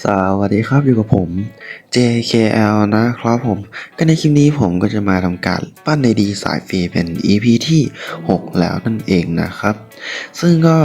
สวัสดีครับอยู่กับผม JKL นะครับผม ก็ในคลิปนี้ผมก็จะมาทำการปั้นในดีสายฟรีเป็น EP ที่ 6 แล้วนั่นเองนะครับ ซึ่งก็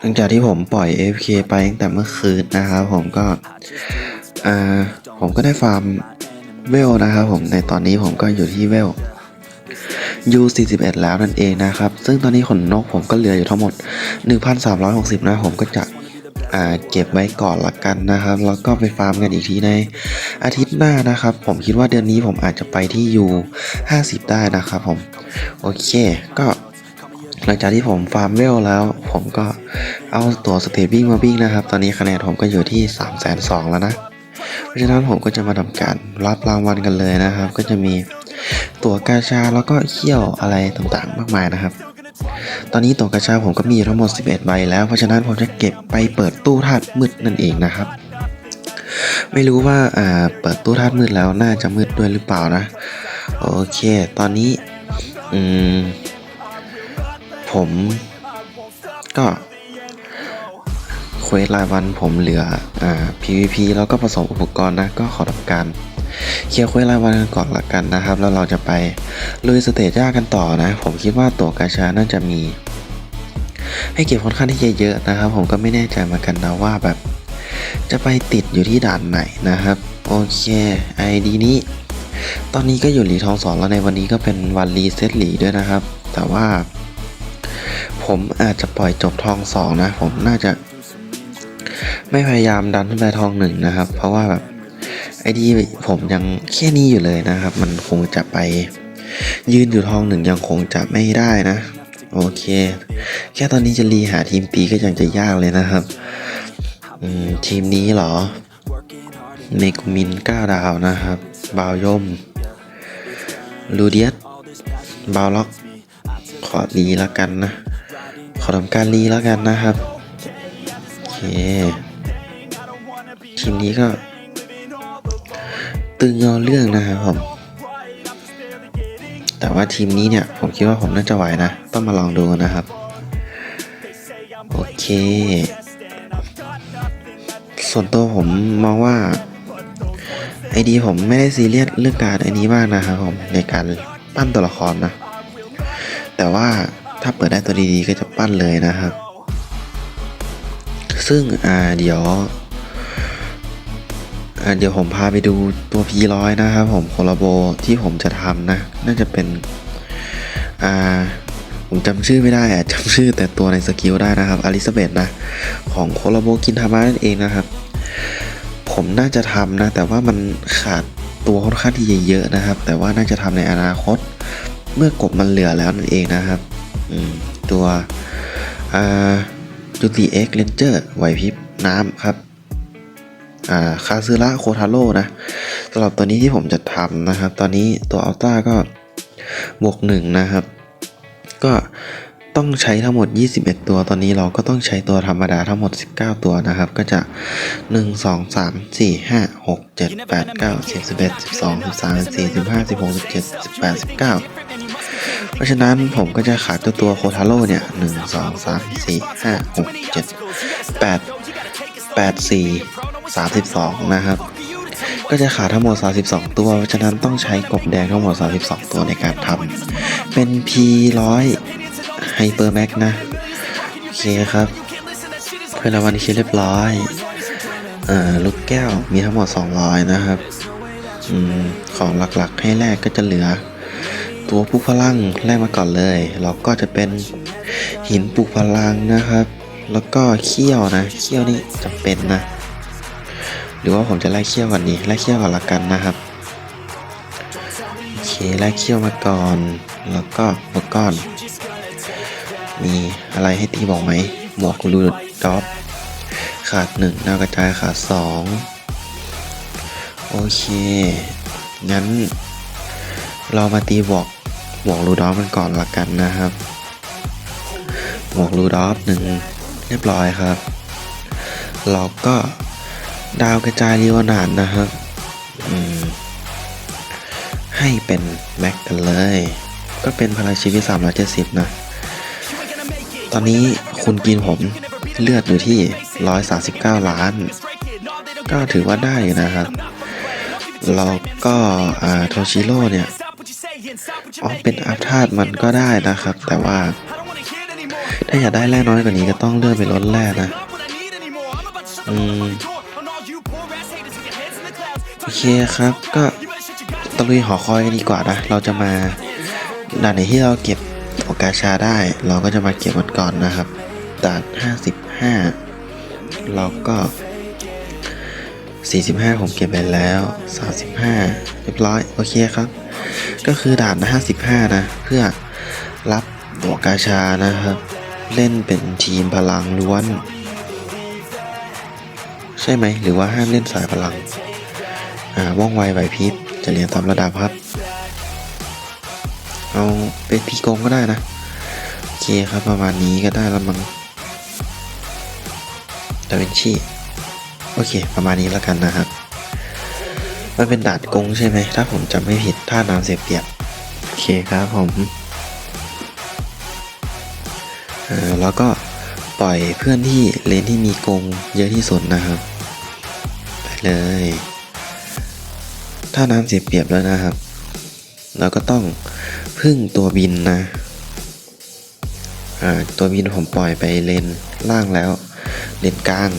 หลังจากที่ผมปล่อย AFK ไปตั้งแต่เมื่อคืนนะครับผมก็อ่าผมก็ได้ฟาร์มเวลนะครับผมในตอนนี้ผมก็อยู่ที่เวล U41 แล้วนั่นเองนะครับ ซึ่งตอนนี้ขนนกผมก็เหลืออยู่ทั้งหมด 1,360 นะผมก็จะ อ่าเก็บไว้ก่อนละกันนะครับ แล้วก็ไปฟาร์มกันอีกทีในอาทิตย์หน้านะครับ ผมคิดว่าเดือนนี้ผมอาจจะไปที่ U50 ได้นะครับผม โอเคก็หลังจากที่ผมฟาร์มเวลแล้ว ผมก็เอาตัวสเตปบิ้งมาบิ้งนะครับ ตอนนี้คะแนนผมก็อยู่ที่ 3 2 0 0 0แล้วนะ เพราะฉะนั้นผมก็จะมาทำการรับรางวัลกันเลยนะครับ ก็จะมีตั๋วกาชาแล้วก็เขี้ยวอะไรต่างๆ มากมายนะครับ ตอนนี้ตัวกาชาผมก็มีทั้งหมด 11 ใบแล้ว เพราะฉะนั้นผมจะเก็บไปเปิดตู้ธาตุมืดนั่นเองนะครับ ไม่รู้ว่าอ่าเปิดตู้ธาตุมืดแล้วน่าจะมืดด้วยหรือเปล่านะ โอเค ตอนนี้อืมผมก็เควสรายวันผมเหลืออ่า PVP แล้วก็ผสมอุปกรณ์นะ ก็ขอทำการ เคลียร์เควสรายวันกันก่อนละกันนะครับ แล้วเราจะไปลุยสเตจยากกันต่อนะ ผมคิดว่าตัวกาชาน่าจะมี ให้เก็บค่อนข้างที่จะเยอะนะครับ ผมก็ไม่แน่ใจเหมือนกันนะว่าแบบ จะไปติดอยู่ที่ด่านไหนนะครับโอเค ID นี้ ตอนนี้ก็อยู่หลีทองสองแล้วในวันนี้ก็เป็นวันรีเซ็ตหลีด้วยนะครับ แต่ว่า ผมอาจจะปล่อยจบทองสองนะ ผมน่าจะ ไม่พยายามดันขึ้นไปทองหนึ่งนะครับ เพราะว่าแบบ ไอดีผมยังแค่นี้อยู่เลยนะครับ มันคงจะไปยืนอยู่ทองหนึ่งยังคงจะไม่ได้นะ โอเค แค่ตอนนี้จะรีหาทีมปีก็ยังจะยากเลยนะครับทีมนี้เหรอเมกุมิน9ดาวนะครับบาวยมลูเดียสบาวล็อก ขอรีแล้วกันนะ ขอทำการรีแล้วกันนะครับ โอเค ทีมนี้ก็ ตึงยอเรื่องนะครับผม แต่ว่าทีมนี้เนี่ย ผมคิดว่าผมน่าจะไหวนะ ต้องมาลองดูนะครับ โอเค ส่วนตัวผมมองว่าไอดีผมไม่ได้ซีเรียสเรื่องการไอ้นี้มากนะครับผมในการปั้นตัวละครนะ แต่ว่าถ้าเปิดได้ตัวดีๆก็จะปั้นเลยนะครับ ซึ่งอ่าเดี๋ยวอ่า เดี๋ยวผมพาไปดูตัว P100 นะครับผมโคลาโบที่ผมจะทำนะ น่าจะเป็น อ่า ผมจำชื่อไม่ได้อะจำชื่อแต่ตัวในสกิลได้นะครับอลิซาเบธนะ ของโคลาโบกินทามานั่นเองนะครับ ผมน่าจะทำนะ แต่ว่ามันขาดตัวค่อนข้างที่จะเยอะนะครับ แต่ว่าน่าจะทำในอนาคต เมื่อกบมันเหลือแล้วนั่นเองนะครับอืมตัวอ่าจูติเอ็กเลนเจอร์ไหวพริบน้ำครับ คาซึระโคทาโร่นะสำหรับตัวนี้ที่ผมจะทำนะครับ ตอนนี้ตัวอัลต้าก็บวกหนึ่งนะครับ ก็ต้องใช้ทั้งหมด 21 ตัว ตอนนี้เราก็ต้องใช้ตัวธรรมดาทั้งหมด 19 ตัวนะครับ ก็จะ 1 2 3 4 5 6 7 8 9 10 11 12 13 14 15 16 17 18 19 เพราะฉะนั้นผมก็จะขาดตัวตัวโคทาโร่เนี่ย 1 2 3 4 5 6 7 8 8 4 32 นะครับ ก็จะขาดทั้งหมด 32 ตัวเพราะฉะนั้นต้องใช้กบแดงทั้งหมด 32 ตัวในการทำเป็น P100 ไฮเปอร์แม็กนะ โอเคครับเพื่อนรางวัลที่เรียบร้อยเอ่อลูกแก้วมีทั้งหมด 200 นะครับอของหลักๆให้แรกก็จะเหลือ ตัวปลุกพลังแรกมาก่อนเลยแล้วก็จะเป็นหินปลุกพลังนะครับ แล้วก็เขี้ยวนะ เขี้ยวนี่จำเป็นนะ หรือว่าผมจะไล่เขี้ยวก่อนดีไล่เขี้ยวก่อนละกันนะครับโอเคไล่เขี้ยวมาก่อน แล้วก็อุปกรณ์มีอะไรให้ตีบอกไหมหมวกรูดด็อปขาดหนึ่งดาวกระจายขาดสองโอเค งั้น เรามาตีบวกบวกรูดอฟมันก่อนละกันนะครับบวกรูดอฟหนึ่ง เรียบร้อยครับ เราก็ดาวกระจายลีวนานนะครับให้เป็นแม็กกันเลย ก็เป็นพลังชีวิต 370 นะ ตอนนี้คุณกินผมเลือดอยู่ที่ 139 ล้าน ก็ถือว่าได้อยู่นะครับแล้วก็อ่าโทชิโร่เนี่ยอ๋อเป็นอัพธาตุมันก็ได้นะครับ แต่ว่า ถ้าอยากได้แร่น้อยกว่านี้ก็ต้องเลื่อนไปลดแร่นะ อืม โอเคครับ ก็ตะลุยหอคอยกันดีกว่านะ เราจะมาด่านไหนที่เราเก็บโอกาชาได้ เราก็จะมาเก็บมันก่อนนะครับด่าน55 เราก็ 45 ผมเก็บไปแล้ว 35 เรียบร้อย โอเคครับ ก็คือด่าน 55 นะ เพื่อรับโอกาชานะครับ เล่นเป็นทีมพลังล้วน ใช่ไหมหรือว่าห้ามเล่นสายพลัง อ่าว่องไวไหวพริบจะเรียนตามระดับครับ เอาเป็นพีโกงก็ได้นะ โอเคครับประมาณนี้ก็ได้แล้วมั้งดาวินชีโอเค ประมาณนี้แล้วกันนะครับมันเป็นดานกงใช่ไหม ถ้าผมจำไม่ผิดท่าน้ำเสียเปียบโอเคครับผม เออแล้วก็ปล่อยเพื่อนที่เลนที่มีกงเยอะที่สุดนะครับ ไปเลย ถ้าน้ำเสียเปรียบแล้วนะครับ เราก็ต้องพึ่งตัวบินนะตัวบินผมปล่อยไปเลนล่างแล้ว เลนกลาง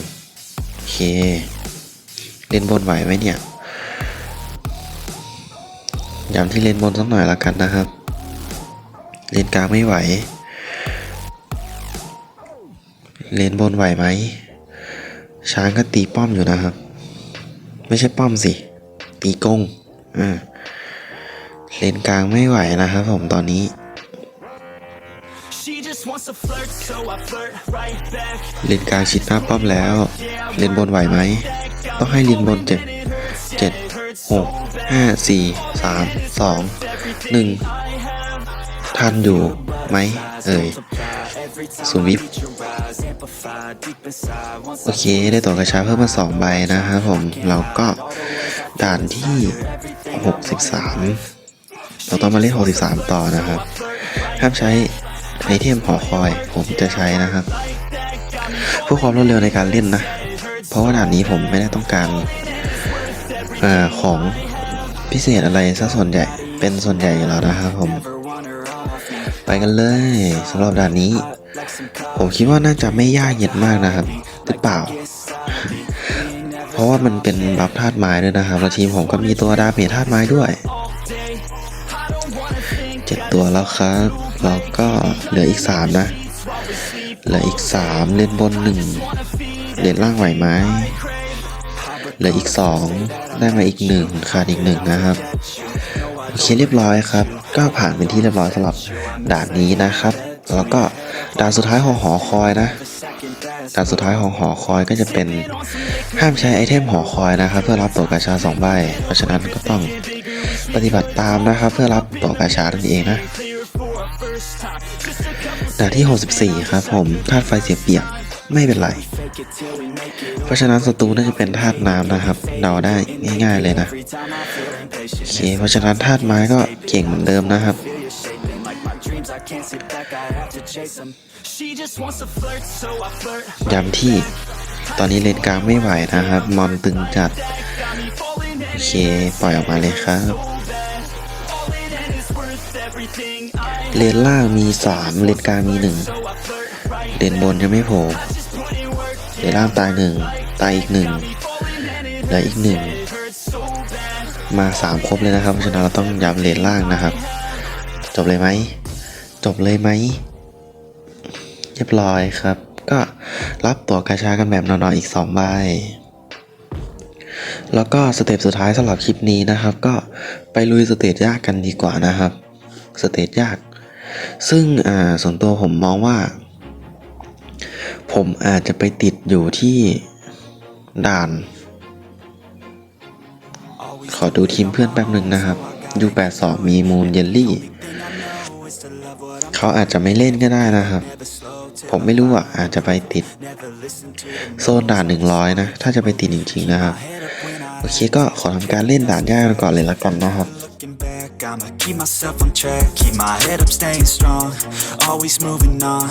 โอเค เลนบนไหวไหมเนี่ยย้ำที่เลนบนสักหน่อยละกันนะครับ เลนกลางไม่ไหว เลนบนไหวไหม ช้างก็ตีป้อมอยู่นะครับ ไม่ใช่ป้อมสิ ตีกงอ่าเลนกลางไม่ไหวนะครับผมตอนนี้ She just wants to flirt, so I flirt right back. เลนกลางชิดหน้าป้อมแล้ว เลนบนไหวไหม ต้องให้เลนบนเจ็ดเจ็ดหกห้าสี่สามสองหนึ่งทันอยู่ไหมเอ่ย ศูนย์วิบโอเคได้ตัวกระช้าเพิ่มมาสองใบนะครับผมเราก็ด่านที่หกสิบสามเราต้องมาเล่นหกสิบสามต่อนะครับห้ามใช้ไอเทมหอคอยผมจะใช้นะครับเพื่อความรวดเร็วในการเล่นนะ เพราะว่าด่านนี้ผมไม่ได้ต้องการอของพิเศษอะไรซะส่วนใหญ่เป็นส่วนใหญ่อยู่แล้วนะครับผม ไปกันเลยสำหรับด่านนี้ ผมคิดว่าน่าจะไม่ยากเย็นมากนะครับ หรือเปล่า เพราะว่ามันเป็นบัฟธาตุไม้ด้วยนะครับแล้วทีมผมก็มีตัวดาเมจธาตุไม้ด้วยเจ็ดตัวแล้วครับเราก็เหลืออีกสามนะ เหลืออีกสามเล่นบนหนึ่งเล่นล่างไหวไหมเหลืออีกสองได้มาอีกหนึ่งขาดอีกหนึ่งนะครับโอเคเรียบร้อยครับ ก็ผ่านเป็นที่เรียบร้อยสำหรับด่านนี้นะครับ แล้วก็ ด่านสุดท้ายของหอคอยนะด่านสุดท้ายของหอคอยก็จะเป็นห้ามใช้ไอเทมหอคอยนะครับ เพื่อรับตัวกาชาสองใบ เพราะฉะนั้นก็ต้องปฏิบัติตามนะครับ เพื่อรับตัวกาชานั่นเองนะด่านที่ 64 ครับผมธาตุไฟเสียเปียบไม่เป็นไร เพราะฉะนั้นศัตรูน่าจะเป็นธาตุน้ำนะครับ เดาได้ง่าย ๆเลยนะโอเคเพราะฉะนั้นธาตุไม้ก็เก่งเหมือนเดิมนะครับ ย้ำที่ตอนนี้เลนกลางไม่ไหวนะครับ มอนตึงจัด โอเค ปล่อยออกมาเลยครับ เลนล่างมี 3 เลนกลางมี 1 เลนบนยังไม่โผล่เลนล่างตายหนึ่งตายอีกหนึ่งเหลืออีกหนึ่งมา 3 ครบเลยนะครับเพราะฉะนั้นเราต้องย้ำเลนล่างนะครับ จบเลยไหมจบเลยไหม เรียบร้อยครับ ก็รับตัวกาชากันแบบนอนๆอีก2ใบแล้วก็สเต็ปสุดท้ายสำหรับคลิปนี้นะครับ ก็ไปลุยสเตจยากกันดีกว่านะครับสเตจยาก ซึ่งอ่าส่วนตัวผมมองว่า ผมอาจจะไปติดอยู่ที่ด่าน ขอดูทีมเพื่อนแป๊บหนึ่งนะครับ U82 มีมูนเยลลี่ เขาอาจจะไม่เล่นก็ได้นะครับ ผมไม่รู้อะ อาจจะไปติด โซนด่าน100นะ ถ้าจะไปติดจริงๆนะครับ โอเคก็ขอทำการเล่นด่านยากก่อนเลยละกันนะครับ I'ma keep myself on track, keep my head up, staying strong. Always moving on,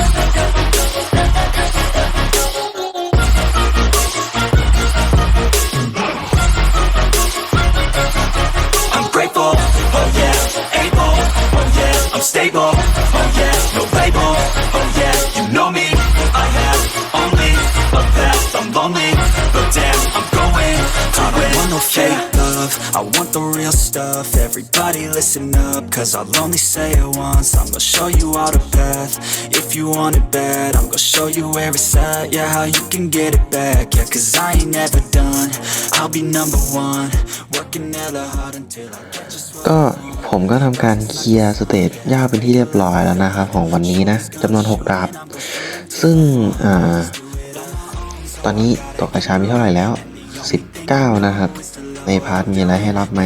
Love, I want the real stuff, everybody listen up, cause I'll only say it once, I'm gonna show you all the path, if you want it bad, I'm gonna show you where it's at, yeah, how you can get it back, yeah, cause I ain't never done, I'll be number one, working hella hard until I get just what ก็ผมก็ทำการเคลียร์สเตจยากเป็นที่เรียบร้อยแล้วนะครับของวันนี้นะจำนวน 6ดราฟต์ซึ่งอ่าตอนนี้ตกกระชามีเท่าไหร่แล้ว 19 นะครับ ในพาร์ทมีอะไรให้รับไหม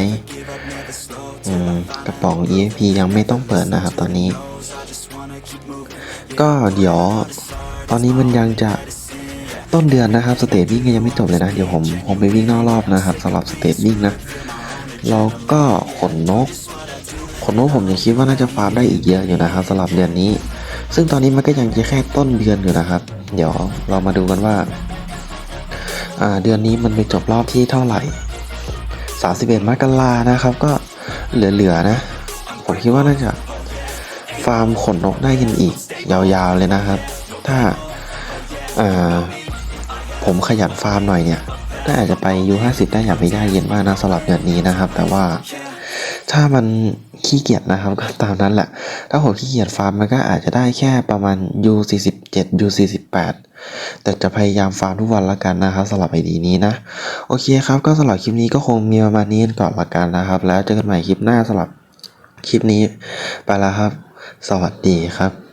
อืมกระป๋อง EXP ยังไม่ต้องเปิดนะครับตอนนี้ ก็เดี๋ยวตอนนี้มันยังจะต้นเดือนนะครับสเตจวิ่งยังไม่จบเลยนะ เดี๋ยวผมผมไปวิ่งนอกรอบนะครับสำหรับสเตจวิ่งนะแล้วก็ขนนก ขนนกผมยังคิดว่าน่าจะฟาร์มได้อีกเยอะอยู่นะครับสำหรับเดือนนี้ ซึ่งตอนนี้มันก็ยังแค่ต้นเดือนอยู่นะครับ เดี๋ยวเรามาดูกันว่าอ่าเดือนนี้มันไปจบรอบที่เท่าไหร่ 31มกรานะครับ ก็เหลือๆนะ ผมคิดว่าน่าจะฟาร์มขนนกได้กันอีก ยาวๆเลยนะครับ ถ้าผมขยันฟาร์มหน่อยเนี่ยก็อาจจะไปยู50ได้อย่างไม่ยากเย็นมากนะสำหรับเดือนนี้นะครับ แต่ว่าถ้ามันขี้เกียจนะครับก็ตามนั้นแหละ ถ้าผมขี้เกียจฟาร์มมันก็อาจจะได้แค่ประมาณ U47 U48 แต่จะพยายามฟาร์มทุกวันละกันนะครับสำหรับไอดีนี้นะ โอเคครับก็สำหรับคลิปนี้ก็คงมีประมาณนี้กันก่อนละกันนะครับ แล้วเจอกันใหม่คลิปหน้าสำหรับคลิปนี้ไปแล้วครับ สวัสดีครับ